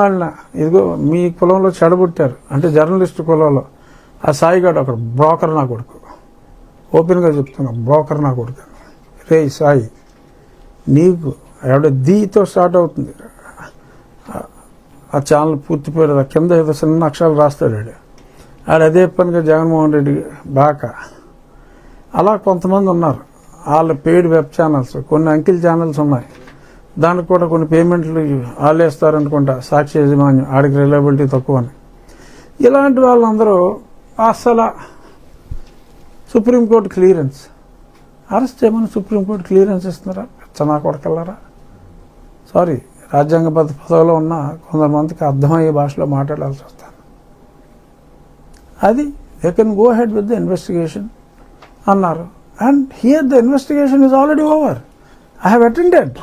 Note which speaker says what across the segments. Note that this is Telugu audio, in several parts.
Speaker 1: వాళ్ళ ఇదిగో మీ కులంలో చెడబుట్టారు అంటే జర్నలిస్ట్ కులంలో. ఆ సాయిగాడు అక్కడ బ్రోకర్ నా కొడుకు. ఓపెన్గా చెప్తున్నా బ్రోకర్ నా కొడుకు. రే సాయి నీకు ఆవిడ దీతో స్టార్ట్ అవుతుంది. ఆ- ఛానల్ పూర్తి పేరు కింద ఏదో చిన్న అక్షరాలు రాస్తాడు ఆడు ఆడు అదే పనిగా జగన్మోహన్ రెడ్డి బాక. అలా కొంతమంది ఉన్నారు. వాళ్ళ పెయిడ్ వెబ్ ఛానల్స్ కొన్ని అంకిల్ ఛానల్స్ ఉన్నాయి. దానికి కూడా కొన్ని పేమెంట్లు ఆలేస్తారనుకుంటా. సాక్షి యజమాన్యం ఆడికి రిలయబిలిటీ తక్కువ అని ఇలాంటి వాళ్ళందరూ అసలు సుప్రీంకోర్టు క్లియరెన్స్. అరెస్ట్ చేయమని సుప్రీంకోర్టు క్లియరెన్స్ ఇస్తున్నారా? చనా కొడకల్లారా? సారీ రాజ్యాంగబద్ధ పదవిలో ఉన్న కొంతమందికి అర్థమయ్యే భాషలో మాట్లాడాల్సి వస్తాను అది they can go ahead with the investigation అన్నారు. And here the investigation is already over I have attended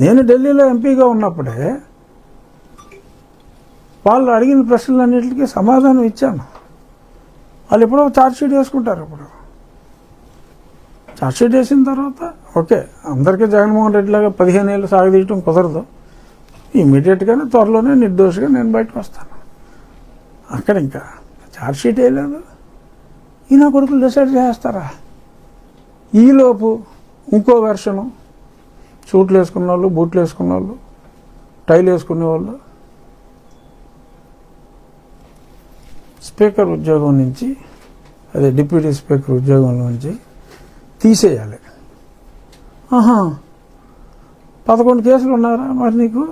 Speaker 1: నేను ఢిల్లీలో ఎంపీగా ఉన్నప్పుడే వాళ్ళు అడిగిన ప్రశ్నలన్నింటికి సమాధానం ఇచ్చాను. వాళ్ళు ఎప్పుడో ఛార్జ్షీట్ వేసుకుంటారు ఇప్పుడు. ఛార్జ్షీట్ వేసిన తర్వాత ఓకే అందరికీ జగన్మోహన్ రెడ్డి లాగా పదిహేను ఏళ్ళు సాగదీయటం కుదరదు. ఇమీడియట్గానే త్వరలోనే నిర్దోషిగా నేను బయటకు వస్తాను. అక్కడ ఇంకా ఛార్జ్షీట్ వేయలేదు ఈ నా కొడుకులు డిసైడ్ చేస్తారా? ఈలోపు ఇంకో వెర్షను సూట్లు వేసుకున్న వాళ్ళు బూట్లు వేసుకున్న వాళ్ళు టైల్ వేసుకునే వాళ్ళు స్పీకర్ ఉద్యోగం నుంచి అదే డిప్యూటీ స్పీకర్ ఉద్యోగం నుంచి తీసేయాలి. ఆహా పదకొండు కేసులు ఉన్నారా మరి నీకు?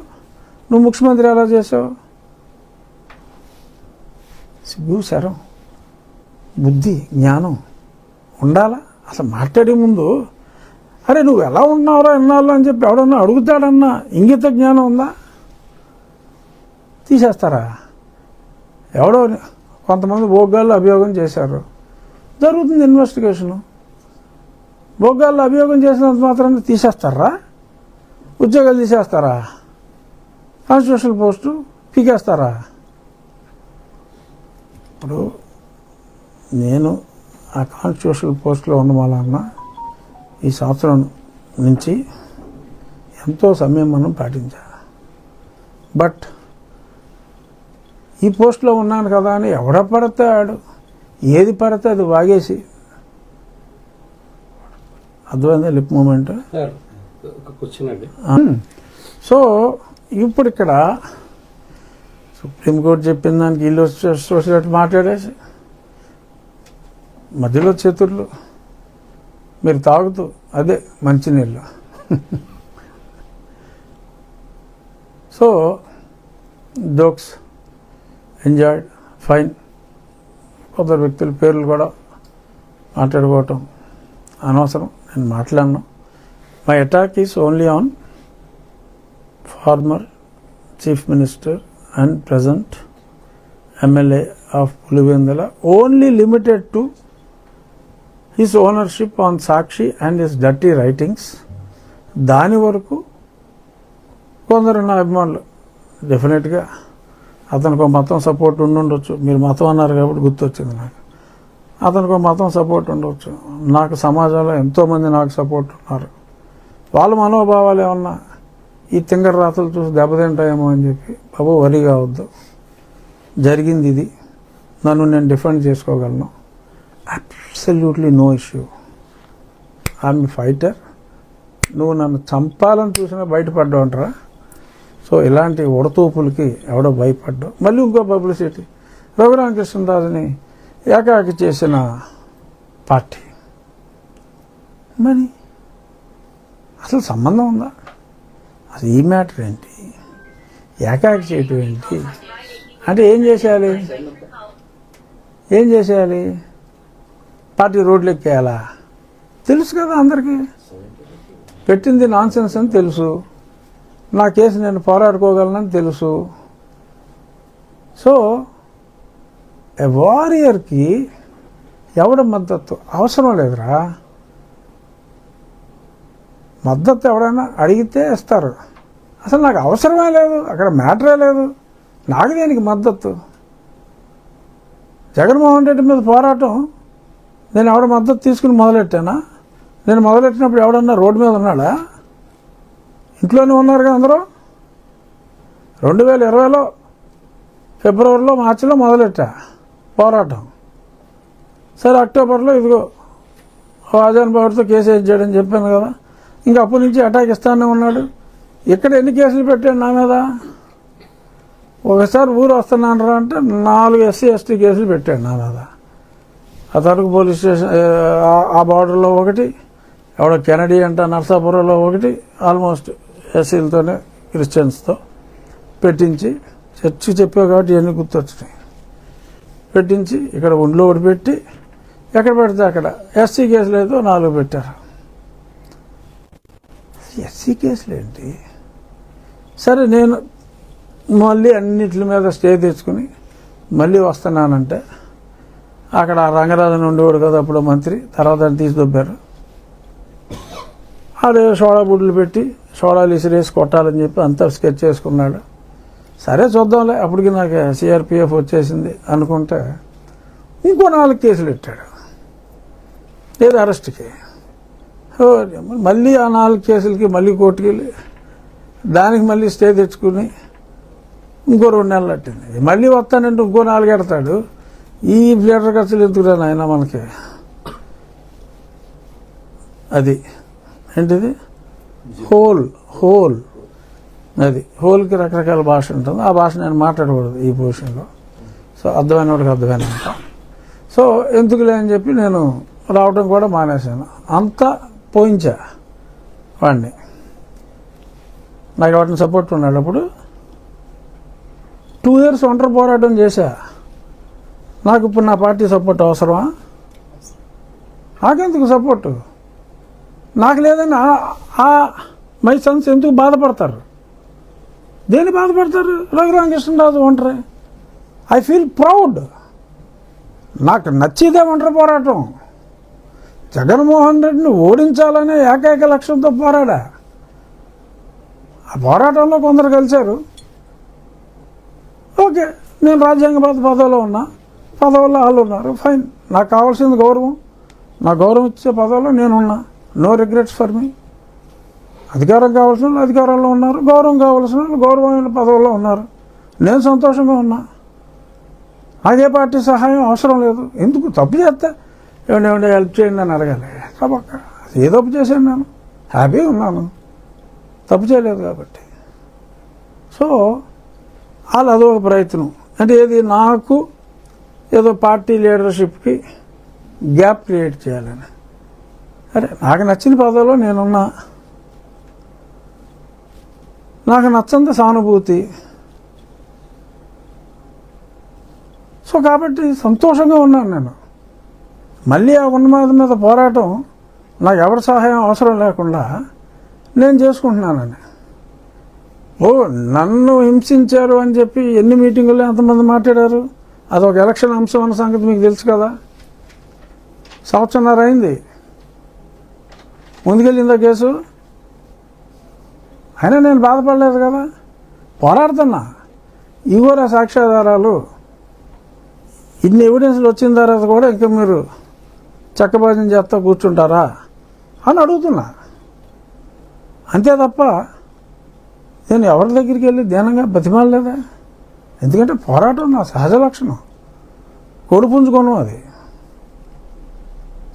Speaker 1: నువ్వు ముఖ్యమంత్రి ఎలా చేసావు? సిగ్గు శరం బుద్ధి జ్ఞానం ఉండాలా? అసలు మాట్లాడే ముందు అరే నువ్వు ఎలా ఉన్నావురా ఎన్నాళ్ళు అని చెప్పి ఎవడన్నా అడుగుతాడన్నా ఇంగిత జ్ఞానం ఉందా? తీసేస్తారా? ఎవడో కొంతమంది భోగాల్లో అభియోగం చేశారు. జరుగుతుంది ఇన్వెస్టిగేషను. భోగాల్లో అభియోగం చేసినంత మాత్రాన్ని తీసేస్తారా? ఉద్యోగాలు తీసేస్తారా? కాన్స్టిట్యూషన్ పోస్టు పీకేస్తారా? ఇప్పుడు నేను ఆ కాన్స్టిట్యూషన్ పోస్టులో ఉండమాలన్నా ఈ సంవత్సరం నుంచి ఎంతో సంయమనం పాటించా బట్ ఈ పోస్ట్లో ఉన్నాను కదా అని ఎవడ పడితే ఆడు ఏది పడితే అది వాగేసి. అర్థమైందా లిప్ మూమెంట్? సో ఇప్పుడు ఇక్కడ సుప్రీంకోర్టు చెప్పిన దానికి వీళ్ళు వచ్చేటట్టు మాట్లాడేసి మధ్యలో చేతుర్లు. మీరు తాగుతూ అదే మంచినీళ్ళు. So jokes enjoyed fine. కొందరు వ్యక్తుల పేర్లు కూడా మాట్లాడుకోవటం అనవసరం. నేను మాట్లాడను. My attack is only on former chief minister and present MLA of Pulivendula only limited to his ownership on Sakshi and his dirty writings. దాని వరకు కొందరు నా అభిమానులు డెఫినెట్గా అతనికి ఒక మతం సపోర్ట్ ఉండుండొచ్చు. మీరు మతం అన్నారు కాబట్టి గుర్తొచ్చింది నాకు. అతనికి ఒక మతం సపోర్ట్ ఉండవచ్చు నాకు సమాజంలో ఎంతోమంది నాకు సపోర్ట్ ఉన్నారు. వాళ్ళ మనోభావాలు ఏమన్నా ఈ తింగర రాతలు చూసి దెబ్బతింటాయేమో అని చెప్పి బాబు వరి కావద్దు జరిగింది ఇది. నన్ను నేను డిఫెండ్ చేసుకోగలను. Absolutely no issue I'm fighter నువ్వు నన్ను చంపాలని చూసినా బయటపడ్డావు అంటారా? సో ఇలాంటి ఉడతూపులకి ఎవడో భయపడ్డావు. మళ్ళీ ఇంకో పబ్లిసిటీ. రఘురామకృష్ణదాస్ని ఏకాకి చేసిన పార్టీ. మరి అసలు సంబంధం ఉందా? అసలు ఈ మ్యాటర్ ఏంటి? ఏకాకి చేయటం ఏంటి? అంటే ఏం చేసేయాలి? ఏం చేసేయాలి? పార్టీ రోడ్లు ఎక్కేయాలా? తెలుసు కదా అందరికీ. పెట్టింది నాన్ సెన్స్ అని తెలుసు. నా కేసు నేను పోరాడుకోగలనని తెలుసు. సో ఎ వారియర్కి ఎవడ మద్దతు? అవసరం లేదురా. మద్దతు ఎవడైనా అడిగితే ఇస్తారు. అసలు నాకు అవసరమే లేదు. అక్కడ మ్యాటరే లేదు. నాకు దేనికి మద్దతు? జగన్మోహన్ రెడ్డి మీద పోరాటం నేను ఎవడ మద్దతు తీసుకుని మొదలెట్టానా? నేను మొదలెట్టినప్పుడు ఎవడన్నా రోడ్డు మీద ఉన్నాడా? ఇంట్లోనే ఉన్నారు కదా అందరూ? రెండు వేల ఇరవైలో ఫిబ్రవరిలో మార్చిలో మొదలెట్టా పోరాటం. సరే అక్టోబర్లో ఇదిగో ఆజాన్ బాబుతో కేసు వేసి చేయడని చెప్పాను కదా. ఇంకా అప్పటి నుంచి అటాక్ ఇస్తానే ఉన్నాడు. ఇక్కడ ఎన్ని కేసులు పెట్టాడు నా మీద? ఒకసారి ఊరు వస్తున్నాను రా అంటే నాలుగు ఎస్సీ ఎస్టీ కేసులు పెట్టాడు నా మీద. ఆ పోలీస్ స్టేషన్ ఆ- ఆ బార్డర్లో ఒకటి ఎవడో కెనడీ అంట నర్సాపురంలో ఒకటి ఆల్మోస్ట్ ఎస్సీలతోనే క్రిస్టియన్స్తో పెట్టించి చర్చి చెప్పావు కాబట్టి ఇవన్నీ గుర్తొచ్చినాయి. పెట్టించి ఇక్కడ ఒంట్లో ఒకటి పెట్టి ఎక్కడ పెడితే అక్కడ. ఎస్సీ కేసులు అయితే నాలుగు పెట్టారు. ఎస్సీ కేసులు ఏంటి? సరే నేను మళ్ళీ అన్నిటి మీద స్టే తెచ్చుకుని మళ్ళీ వస్తున్నానంటే అక్కడ ఆ రంగరాజన్ ఉండేవాడు కదా అప్పుడు మంత్రి తర్వాత ఆయన తీసి దొబ్బారు ఆడే సోడా బుడ్లు పెట్టి సోడాలు ఇసిరేసి కొట్టాలని చెప్పి అంతా స్కెచ్ చేసుకున్నాడు. సరే చూద్దాంలే అప్పటికి నాకు సిఆర్పిఎఫ్ వచ్చేసింది అనుకుంటే ఇంకో నాలుగు కేసులు పెట్టాడు. లేదు అరెస్ట్కి. మళ్ళీ ఆ నాలుగు కేసులకి మళ్ళీ కోర్టుకి వెళ్ళి దానికి మళ్ళీ స్టే తెచ్చుకుని ఇంకో రెండు నెలలు పట్టింది. మళ్ళీ వస్తానంటే ఇంకో నాలుగు ఎడతాడు. ఈ బ్లేటర్ ఖర్చులు ఎందుకురా నాయన మనకి? అది. ఏంటిది? Hole hole. అది. హోల్కి రకరకాల భాష ఉంటుంది. ఆ భాష నేను మాట్లాడకూడదు ఈ పొజిషన్లో సో అర్థమైన వాడికి అర్థమైన సో ఎందుకులే అని చెప్పి నేను రావడం కూడా మానేశాను. అంతా పోయించా వాడిని నాకు వాటిని సపోర్ట్ ఉన్నాడు అప్పుడు టూ ఇయర్స్ ఒంటరి పోరాటం చేశా. నాకు ఇప్పుడు నా పార్టీ సపోర్ట్ అవసరమా? నాకెందుకు సపోర్టు? నాకు లేదని ఆ- ఆ మై సన్స్ ఎందుకు బాధపడతారు? దేని బాధపడతారు? రఘురామకృష్ణరాజు ఒంటరి. I feel proud. నాకు నచ్చేదే ఒంటరి పోరాటం. జగన్మోహన్ రెడ్డిని ఓడించాలనే ఏకైక లక్ష్యంతో పోరాడా? ఆ పోరాటంలో కొందరు కలిశారు ఓకే నేను రాజ్యాంగబద్ధ పదవిలో ఉన్నా. పదవుల్లో వాళ్ళు ఉన్నారు. ఫైన్ నాకు కావాల్సింది గౌరవం. నా గౌరవం ఇచ్చే పదవుల్లో నేనున్నా. నో రిగ్రెట్స్ ఫర్ మీ అధికారం కావాల్సిన వాళ్ళు అధికారంలో ఉన్నారు. గౌరవం కావాల్సిన వాళ్ళు గౌరవమైన పదవుల్లో ఉన్నారు. నేను సంతోషంగా ఉన్నా. అదే పార్టీ సహాయం అవసరం లేదు. ఎందుకు తప్పు చేస్తే? ఏమండి ఏమండి హెల్ప్ చేయండి అని అడగాలి. తప్పక్క ఏ తప్పు చేశాను నేను. హ్యాపీ ఉన్నాను. తప్పు చేయలేదు కాబట్టి. సో వాళ్ళు అదొక ప్రయత్నం. అంటే ఏది? నాకు ఏదో పార్టీ లీడర్షిప్కి గ్యాప్ క్రియేట్ చేయాలని. అరే నాకు నచ్చిన పదవిలో నేనున్నా. నాకు నచ్చంత సానుభూతి. సో కాబట్టి సంతోషంగా ఉన్నాను నేను. మళ్ళీ ఆ ఉన్నమాద మీద పోరాటం నాకు ఎవరి సహాయం అవసరం లేకుండా నేను చేసుకుంటున్నానని. ఓ నన్ను హింసించారు అని చెప్పి ఎన్ని మీటింగుల్లో ఎంతమంది మాట్లాడారు? అదొక ఎలక్షన్ అంశం అన్న సంగతి మీకు తెలుసు కదా. సంవత్సరంన్నర అయింది. ముందుకెళ్ళిందా కేసు? అయినా నేను బాధపడలేదు కదా. పోరాడుతున్నా. ఇవోరా సాక్ష్యాధారాలు? ఇన్ని ఎవిడెన్స్లు వచ్చిన తర్వాత కూడా ఇంకా మీరు చక్కబాజం చేస్తా కూర్చుంటారా? అని అడుగుతున్నా. అంతే తప్ప నేను ఎవరి దగ్గరికి వెళ్ళి ధ్యానంగా బతిమాలలేదా? ఎందుకంటే పోరాటం నా సహజ లక్షణం. కొడుపుంజుకోను అది.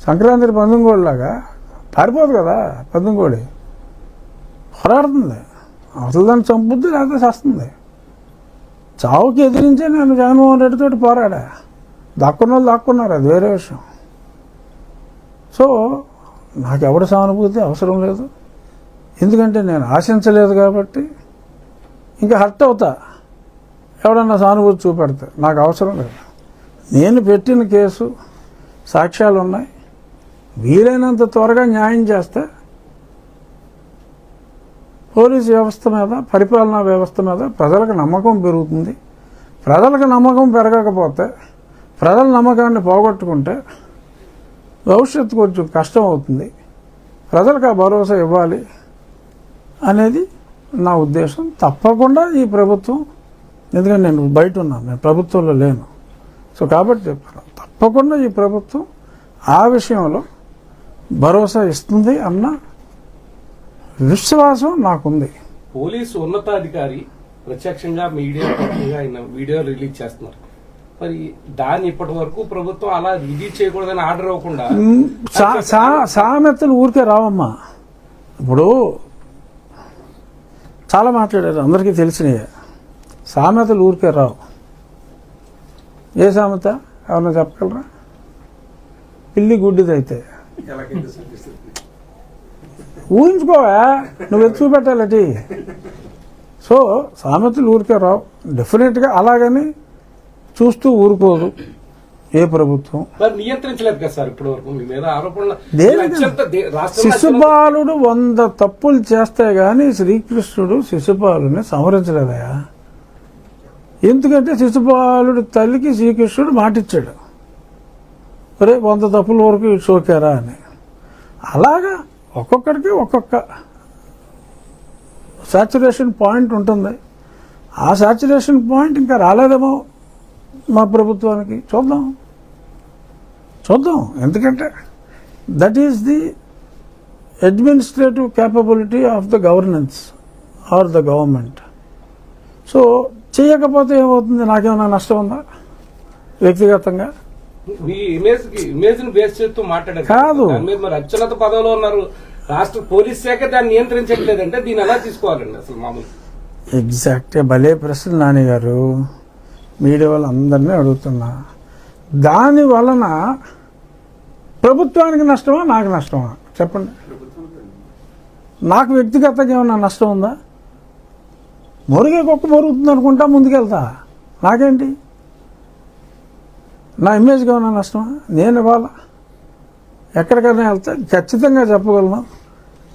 Speaker 1: సంక్రాంతి పందుంగోడిలాగా పారిపోదు కదా పందుంగోడి పోరాడుతుంది. అవతల దాన్ని చంపుద్ది లేకపోతే చేస్తుంది. చావుకి ఎదిరించే నేను జగన్మోహన్ రెడ్డితో పోరాడా? దాక్కున్న వాళ్ళు దాక్కున్నారు అది వేరే విషయం. సో నాకు ఎవరి సానుభూతి అవసరం లేదు. ఎందుకంటే నేను ఆశించలేదు కాబట్టి ఇంకా హర్ట్ అవుతా. ఎవడన్నా సానుభూతి చూపెడతా నాకు అవసరం లేదు. నేను పెట్టిన కేసు సాక్ష్యాలు ఉన్నాయి వీలైనంత త్వరగా న్యాయం చేస్తే పోలీస్ వ్యవస్థ మీద పరిపాలనా వ్యవస్థ మీద ప్రజలకు నమ్మకం పెరుగుతుంది. ప్రజలకు నమ్మకం పెరగకపోతే ప్రజల నమ్మకాన్ని పోగొట్టుకుంటే భవిష్యత్తు కొంచెం కష్టం అవుతుంది. ప్రజలకు ఆ భరోసా ఇవ్వాలి అనేది నా ఉద్దేశం. తప్పకుండా ఈ ప్రభుత్వం ఎందుకంటే నేను బయట ఉన్నాను నేను ప్రభుత్వంలో లేను. సో కాబట్టి చెప్పాను తప్పకుండా ఈ ప్రభుత్వం ఆ విషయంలో భరోసా ఇస్తుంది అన్న విశ్వాసం నాకుంది.
Speaker 2: పోలీసు ఉన్నతాధికారి ప్రత్యక్షంగా మీడియా ఆయన వీడియో రిలీజ్ చేస్తున్నారు. మరి దాన్ని ఇప్పటి వరకు ప్రభుత్వం అలా రిలీజ్ చేయకూడదని ఆర్డర్
Speaker 1: సా- సామెతలు ఊరికే రావమ్మా. ఇప్పుడు చాలా మాట్లాడారు అందరికీ తెలిసినయే. సామెతలు ఊరికే రావు. ఏ సామెత? ఎవరన్నా చెప్పగలరా? పిల్లి గుడ్డిదైతే. ఊహించుకోవా? నువ్వు ఎత్తు చూపెట్టాలటి సో సామెతలు ఊరికే రావు. డెఫినెట్గా అలాగని చూస్తూ ఊరుకోదు ఏ ప్రభుత్వం.
Speaker 2: నియంత్రించలేదు కదా సార్ వరకు మీ మీద ఆరోపణలు.
Speaker 1: శిశుపాలుడు వంద తప్పులు చేస్తే గాని శ్రీకృష్ణుడు శిశుపాలుని సంహరించలేదయా ఎందుకంటే శిశుపాలుడు తల్లికి శ్రీకృష్ణుడు మాటిచ్చాడు. ఒరే వంద తప్పుల వరకు సోకారా అని. అలాగా ఒక్కొక్కడికి ఒక్కొక్క సాచురేషన్ పాయింట్ ఉంటుంది. ఆ సాచురేషన్ పాయింట్ ఇంకా రాలేదేమో మా ప్రభుత్వానికి. చూద్దాం. చూద్దాం. ఎందుకంటే that is the administrative capability of the governance or the government so చేయకపోతే ఏమవుతుంది? నాకేమైనా నష్టం ఉందా? వ్యక్తిగతంగా?
Speaker 2: మీ ఇమేజ్కి ఇమేజ్ని బేస్ చేస్తూ మాట్లాడారు
Speaker 1: కాదు.
Speaker 2: అత్యున్నత పదవిలో ఉన్నారు. రాష్ట్ర పోలీస్ శాఖ దాన్ని నియంత్రించట్లేదంటే దీన్ని ఎలా తీసుకోవాలండి అసలు మామూలు?
Speaker 1: ఎగ్జాక్ట్గా భలే ప్రశ్న నాని గారు మీడియా వాళ్ళందరినీ అడుగుతున్నా. దాని వలన ప్రభుత్వానికి నష్టమా? నాకు నష్టమా? చెప్పండి. నాకు వ్యక్తిగతంగా ఏమన్నా నష్టం ఉందా? మురిగే కుక్క మొరుగుతుంది అనుకుంటా ముందుకెళ్తా. నాకేంటి? నా ఇమేజ్గా ఉన్న నష్టమా? నేను ఇవాళ ఎక్కడికైనా వెళ్తే ఖచ్చితంగా చెప్పగలను.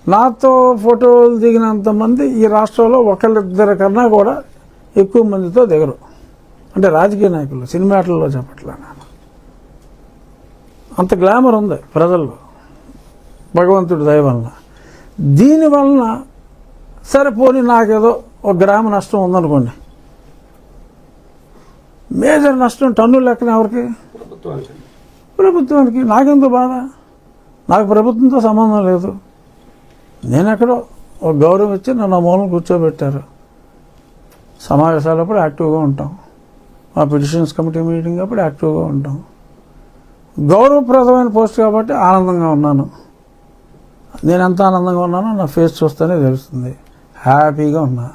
Speaker 1: నాతో ఫోటోలు దిగినంత మంది ఈ రాష్ట్రంలో ఒకళ్ళిద్దరి కన్నా కూడా ఎక్కువ మందితో దిగరు. అంటే రాజకీయ నాయకులు సినిమాటల్లో చెప్పట్లే నేను అంత గ్లామర్ ఉంది ప్రజల్లో భగవంతుడి దయ వలన. దీని వలన సరే పోనీ నాకేదో ఒక గ్రామ నష్టం ఉందనుకోండి. మేజర్ నష్టం టన్నుల లెక్కన ఎవరికి?
Speaker 2: ప్రభుత్వానికి.
Speaker 1: ప్రభుత్వానికి. నాకెందుకు బాధ? నాకు ప్రభుత్వంతో సంబంధం లేదు. నేను ఎక్కడో ఒక గౌరవం ఇచ్చి నన్ను మూలం కూర్చోబెట్టారు. సమావేశాలప్పుడు యాక్టివ్గా ఉంటాం. మా పిటిషన్స్ కమిటీ మీటింగ్ అప్పుడు యాక్టివ్గా ఉంటాం. గౌరవప్రదమైన పోస్ట్ కాబట్టి ఆనందంగా ఉన్నాను. నేను ఎంత ఆనందంగా ఉన్నానో నా ఫేస్ చూస్తేనే తెలుస్తుంది. హ్యాపీగా ఉన్నా.